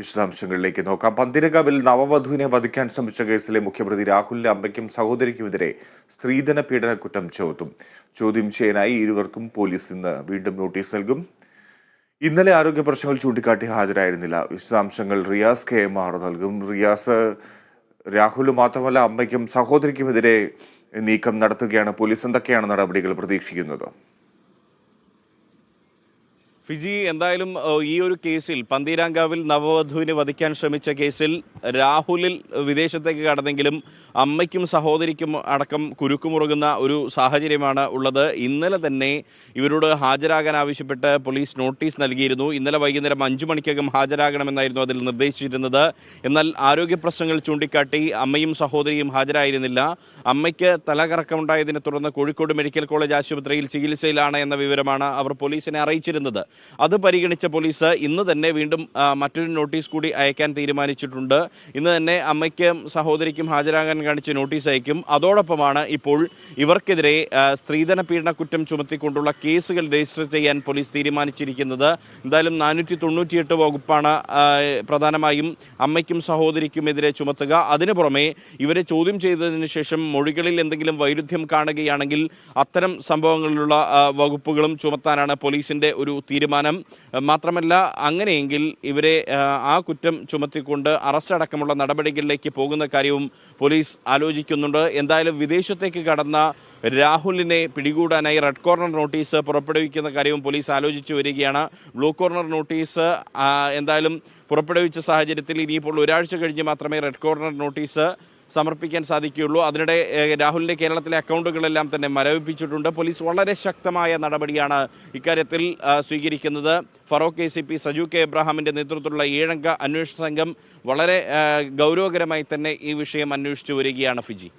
വിശദാംശങ്ങളിലേക്ക് നോക്കാം. പന്തിരകാവിൽ നവവധുവിനെ വധിക്കാൻ ശ്രമിച്ച കേസിലെ മുഖ്യപ്രതി രാഹുലിന്റെ അമ്മയ്ക്കും സഹോദരിക്കുമെതിരെ സ്ത്രീധന പീഡന കുറ്റം ചുമത്തും ചോദ്യം ചെയ്യാനായി ഇരുവർക്കും പോലീസ് ഇന്ന് വീണ്ടും നോട്ടീസ് നൽകും. ഇന്നലെ ആരോഗ്യ പ്രശ്നങ്ങൾ ചൂണ്ടിക്കാട്ടി ഹാജരായിരുന്നില്ല. വിശദാംശങ്ങൾ റിയാസ് കെ എം ആർ നൽകും. റിയാസ് രാഹുൽ മാത്രമല്ല അമ്മയ്ക്കും സഹോദരിക്കുമെതിരെ നീക്കം നടത്തുകയാണ് പോലീസ്. എന്തൊക്കെയാണ് നടപടികൾ പ്രതീക്ഷിക്കുന്നത്? ഫിജി എന്തായാലും ഈ ഒരു കേസിൽ പന്തീരാങ്കാവിൽ നവവധുവിനെ വധിക്കാൻ ശ്രമിച്ച കേസിൽ രാഹുലിൽ വിദേശത്തേക്ക് കടന്നെങ്കിലും അമ്മയ്ക്കും സഹോദരിക്കും അടക്കം കുരുക്കുമുറുകുന്ന ഒരു സാഹചര്യമാണ് ഉള്ളത്. ഇന്നലെ തന്നെ ഇവരോട് ഹാജരാകാൻ ആവശ്യപ്പെട്ട് പോലീസ് നോട്ടീസ് നൽകിയിരുന്നു. ഇന്നലെ വൈകുന്നേരം അഞ്ചു മണിക്കകം ഹാജരാകണമെന്നായിരുന്നു അതിൽ നിർദ്ദേശിച്ചിരുന്നത്. എന്നാൽ ആരോഗ്യ പ്രശ്നങ്ങൾ ചൂണ്ടിക്കാട്ടി അമ്മയും സഹോദരിയും ഹാജരായിരുന്നില്ല. അമ്മയ്ക്ക് തലകറക്കമുണ്ടായതിനെ തുടർന്ന് കോഴിക്കോട് മെഡിക്കൽ കോളേജ് ആശുപത്രിയിൽ ചികിത്സയിലാണ് എന്ന വിവരമാണ് അവർ പോലീസിനെ അറിയിച്ചിരുന്നത്. അത് പരിഗണിച്ച പോലീസ് ഇന്ന് തന്നെ വീണ്ടും മറ്റൊരു നോട്ടീസ് കൂടി അയക്കാൻ തീരുമാനിച്ചിട്ടുണ്ട്. ഇന്ന് തന്നെ അമ്മയ്ക്കും സഹോദരിക്കും ഹാജരാകാൻ കാണിച്ച് നോട്ടീസ് അയക്കും. അതോടൊപ്പമാണ് ഇപ്പോൾ ഇവർക്കെതിരെ സ്ത്രീധന പീഡന കുറ്റം ചുമത്തിക്കൊണ്ടുള്ള കേസുകൾ രജിസ്റ്റർ ചെയ്യാൻ പോലീസ് തീരുമാനിച്ചിരിക്കുന്നത്. എന്തായാലും നാനൂറ്റി തൊണ്ണൂറ്റിയെട്ട് വകുപ്പാണ് പ്രധാനമായും അമ്മയ്ക്കും സഹോദരിക്കുമെതിരെ ചുമത്തുക. അതിനു പുറമെ ഇവരെ ചോദ്യം ചെയ്തതിന് ശേഷം മൊഴികളിൽ എന്തെങ്കിലും വൈരുദ്ധ്യം കാണുകയാണെങ്കിൽ അത്തരം സംഭവങ്ങളിലുള്ള വകുപ്പുകളും ചുമത്താനാണ് പോലീസിന്റെ ഒരു തീരുമാനം. ആ, മാത്രമല്ല അങ്ങനെയെങ്കിൽ ഇവരെ ആ കുറ്റം ചുമത്തിക്കൊണ്ട് അറസ്റ്റ് അടക്കമുള്ള നടപടികളിലേക്ക് പോകുന്ന കാര്യവും പോലീസ് ആലോചിക്കുന്നുണ്ട്. എന്തായാലും വിദേശത്തേക്ക് കടന്ന രാഹുലിനെ പിടികൂടാനായി റെഡ് കോർണർ നോട്ടീസ് പുറപ്പെടുവിക്കുന്ന കാര്യവും പോലീസ് ആലോചിച്ചു വരികയാണ്. ബ്ലൂ കോർണർ നോട്ടീസ് എന്തായാലും പുറപ്പെടുവിച്ച സാഹചര്യത്തിൽ ഇനിയിപ്പോൾ ഒരാഴ്ച കഴിഞ്ഞ് മാത്രമേ റെഡ് കോർണർ നോട്ടീസ് സമർപ്പിക്കാൻ സാധിക്കുകയുള്ളൂ. അതിനിടെ രാഹുലിന്റെ കേരളത്തിലെ അക്കൗണ്ടുകളെല്ലാം തന്നെ മരവിപ്പിച്ചിട്ടുണ്ട്. പോലീസ് വളരെ ശക്തമായ നടപടിയാണ് ഇക്കാര്യത്തിൽ സ്വീകരിക്കുന്നത്. Feroke A C P Saju K എബ്രഹാമിന്റെ നേതൃത്വത്തിലുള്ള ഏഴംഗ അന്വേഷണ സംഘം വളരെ ഗൗരവകരമായി തന്നെ ഈ വിഷയം അന്വേഷിച്ചു വരികയാണ് ഫിജി.